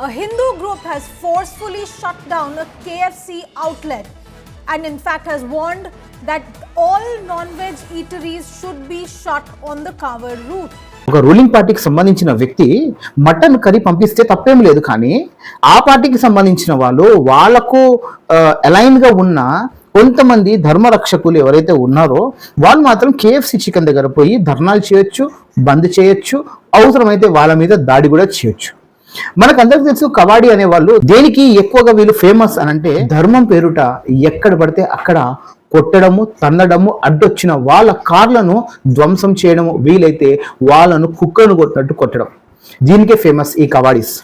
a Hindu group has forcefully shut down a KFC outlet and, in fact, has warned that all non veg eateries should be shut on the Kawar route. ఒక ruling పార్టీకి సంబంధించిన వ్యక్తి mutton curry పంపిస్తే తప్పేం లేదు కానీ ఆ పార్టీకి సంబంధించిన వాళ్ళు వాళ్ళకు అలైన్గా ఉన్న కొంతమంది ధర్మరక్షకులు ఎవరైతే ఉన్నారో వాళ్ళు మాత్రం కేఎఫ్సి చికెన్ దగ్గర పోయి ధర్నాలు చేయొచ్చు బంద్ చేయొచ్చు అవసరమైతే వాళ్ళ మీద దాడి కూడా చేయొచ్చు మనకు అందరికి తెలుసు కవాడి అనే వాళ్ళు దేనికి ఎక్కువగా వీళ్ళు ఫేమస్ అని అంటే ధర్మం పేరుట ఎక్కడ పడితే అక్కడ కొట్టడము తన్నడము అడ్డొచ్చిన వాళ్ళ కార్లను ధ్వంసం చేయడము వీలైతే వాళ్ళను కుక్కను కొట్టినట్టు కొట్టడం. దీనికే ఫేమస్ ఈ కబాడీస్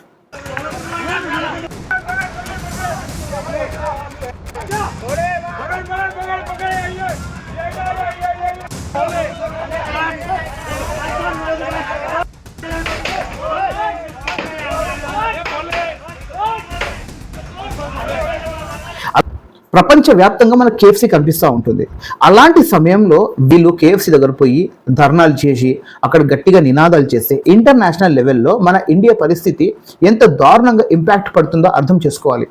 ప్రపంచవ్యాప్తంగా మనకు మన కేఎఫ్సీ కనిపిస్తూ ఉంటుంది. అలాంటి సమయంలో వీళ్ళు కేఎఫ్సీ దగ్గర పోయి ధర్నాలు చేసి అక్కడ గట్టిగా నినాదాలు చేస్తే ఇంటర్నేషనల్ లెవెల్లో మన ఇండియా పరిస్థితి ఎంత దారుణంగా ఇంపాక్ట్ పడుతుందో అర్థం చేసుకోవాలి.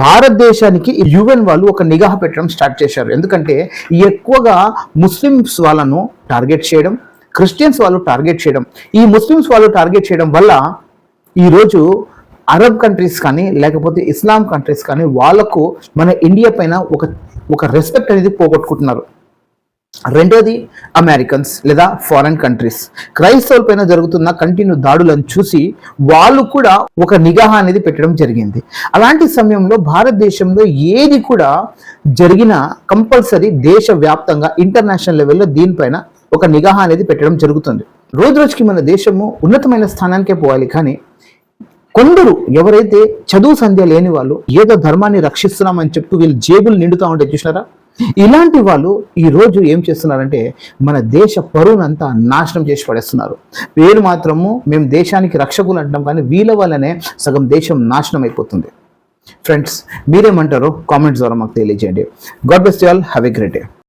భారతదేశానికి యుఎన్ వాళ్ళు ఒక నిఘా పెట్టడం స్టార్ట్ చేశారు. ఎందుకంటే ఎక్కువగా ముస్లిమ్స్ వాళ్ళను టార్గెట్ చేయడం క్రిస్టియన్స్ వాళ్ళు టార్గెట్ చేయడం. ఈ ముస్లిమ్స్ వాళ్ళు టార్గెట్ చేయడం వల్ల ఈరోజు అరబ్ కంట్రీస్ కానీ లేకపోతే ఇస్లాం కంట్రీస్ కానీ వాళ్ళకు మన ఇండియా పైన ఒక ఒక రెస్పెక్ట్ అనేది పోగొట్టుకుంటున్నారు. రెండోది అమెరికన్స్ లేదా ఫారెన్ కంట్రీస్ క్రైస్తవుల పైన జరుగుతున్న కంటిన్యూ దాడులను చూసి వాళ్ళు కూడా ఒక నిఘా అనేది పెట్టడం జరిగింది. అలాంటి సమయంలో భారతదేశంలో ఏది కూడా జరిగిన కంపల్సరీ దేశవ్యాప్తంగా ఇంటర్నేషనల్ లెవెల్లో దీనిపైన ఒక నిఘా అనేది పెట్టడం జరుగుతుంది. రోజు రోజుకి మన దేశము ఉన్నతమైన స్థానానికే పోవాలి కానీ కొందరు ఎవరైతే చదువు సంధ్య లేని వాళ్ళు ఏదో ధర్మాన్ని రక్షిస్తున్నామని చెప్తూ వీళ్ళు జేబులు నిండుతూ ఉంటే చూసినారా? ఇలాంటి వాళ్ళు ఈ ఏం చేస్తున్నారంటే మన దేశ పరువునంతా నాశనం చేసి పడేస్తున్నారు. పేరు మాత్రము మేము దేశానికి రక్షకులు అంటాం కానీ వీళ్ళ వల్లనే సగం దేశం నాశనం అయిపోతుంది. ఫ్రెండ్స్ మీరేమంటారో కామెంట్స్ ద్వారా మాకు తెలియజేయండి. God best all have a great day